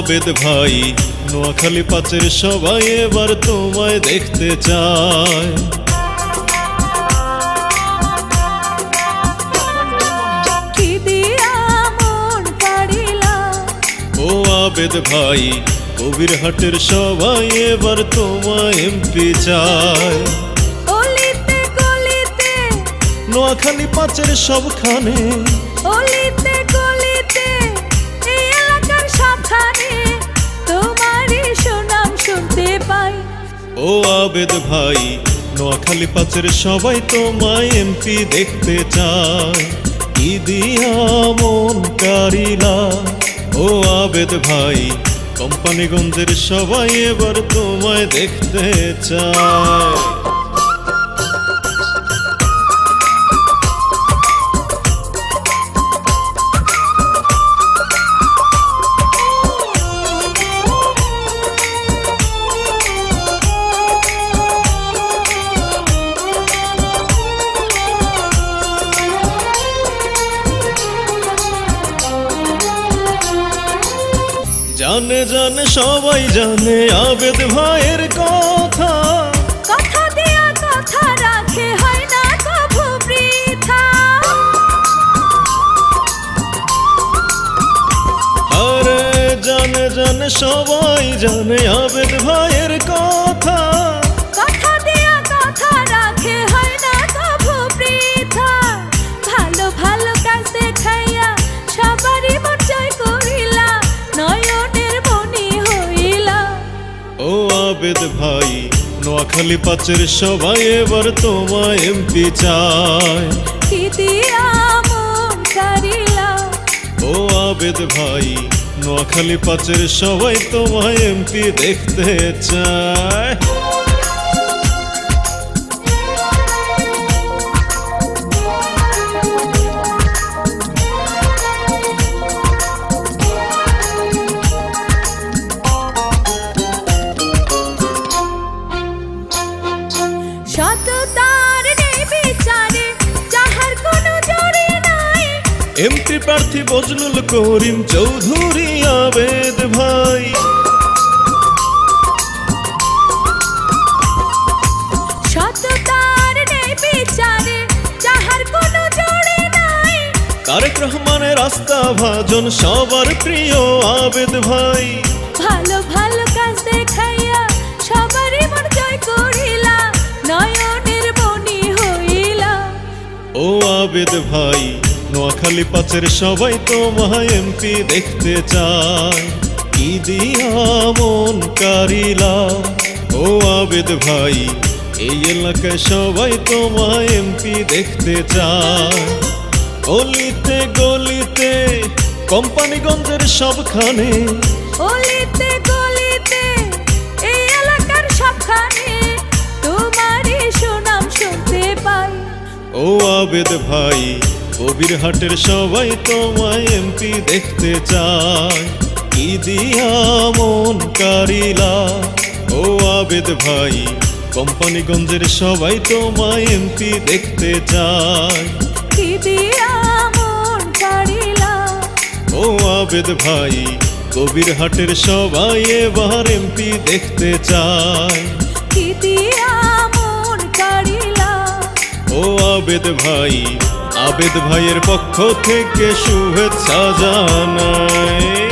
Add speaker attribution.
Speaker 1: আবেদ ভাই নোয়াখালী পাচের সবাই এবার তোমায় দেখতে চায়। ও আবেদ ভাই কবির হাটের সবাই এবার তোমায় এমপি চায়। নোয়াখালী পাচের সবখানে ও আবেদ ভাই, নোয়াখালি পাচের সবাই তোমায় এমপি দেখতে চায়। ইদিয়া মন ও আবেদ ভাই, কোম্পানিগঞ্জের সবাই এবার তোমায় দেখতে চায়। জানে জানে সবাই জানে আবেদ ভাইয়ের কথা।
Speaker 2: কথা দেয়া কথা রাখে হয় না কভু বৃথা।
Speaker 1: আরে জানে জানে সবাই জানে আবেদ ভাইয়ের কথা। আবেদ ভাই। নোয়াখালী পাচের সবাই এবার তোমায় এমপি চায় ও আবেদ ভাই নোয়াখালী পাচের সবাই তোমায় এমপি দেখতে চায় এমপি প্রার্থী বজলুল করিম চৌধুরী আবেদ ভাই। তারেক রহমানের রাস্তা ভাজন সবার প্রিয় আবেদ ভাই।
Speaker 2: ভালো ভালো কাজ দেখাইয়া সবারই মন জয় করিলা নয়নের মনি হইলা।
Speaker 1: ও আবেদ ভাই নোয়াখালী পাচের সবাই তোমায় এমপি দেখতে চায়। কি দিয়া মন কারিলা? ও আবেদ ভাই এই এলাকায় সবাই তোমায় এমপি দেখতে চায়। গলিতে গলিতে কোম্পানিগঞ্জের সবখানে।
Speaker 2: অলিতে গলিতে এই এলাকার সবখানে তোমারই সুনাম শুনতে পাই।
Speaker 1: ও আবেদ ভাই কবির হাটের সবাই তোমায় এমপি দেখতে চায়। কি দিয়া মন কারিলা ও আবেদ ভাই কোম্পানিগঞ্জের সবাই তোমায় এমপি দেখতে চায়।
Speaker 2: কি দিয়া মন কাড়িলা?
Speaker 1: ও আবেদ ভাই কবির হাটের সবাই এবার এমপি দেখতে চায়।
Speaker 2: কি দিয়া মন কাড়িলা?
Speaker 1: ও আবেদ ভাই আবেদ ভাইয়ের পক্ষ থেকে শুভেচ্ছা জানায়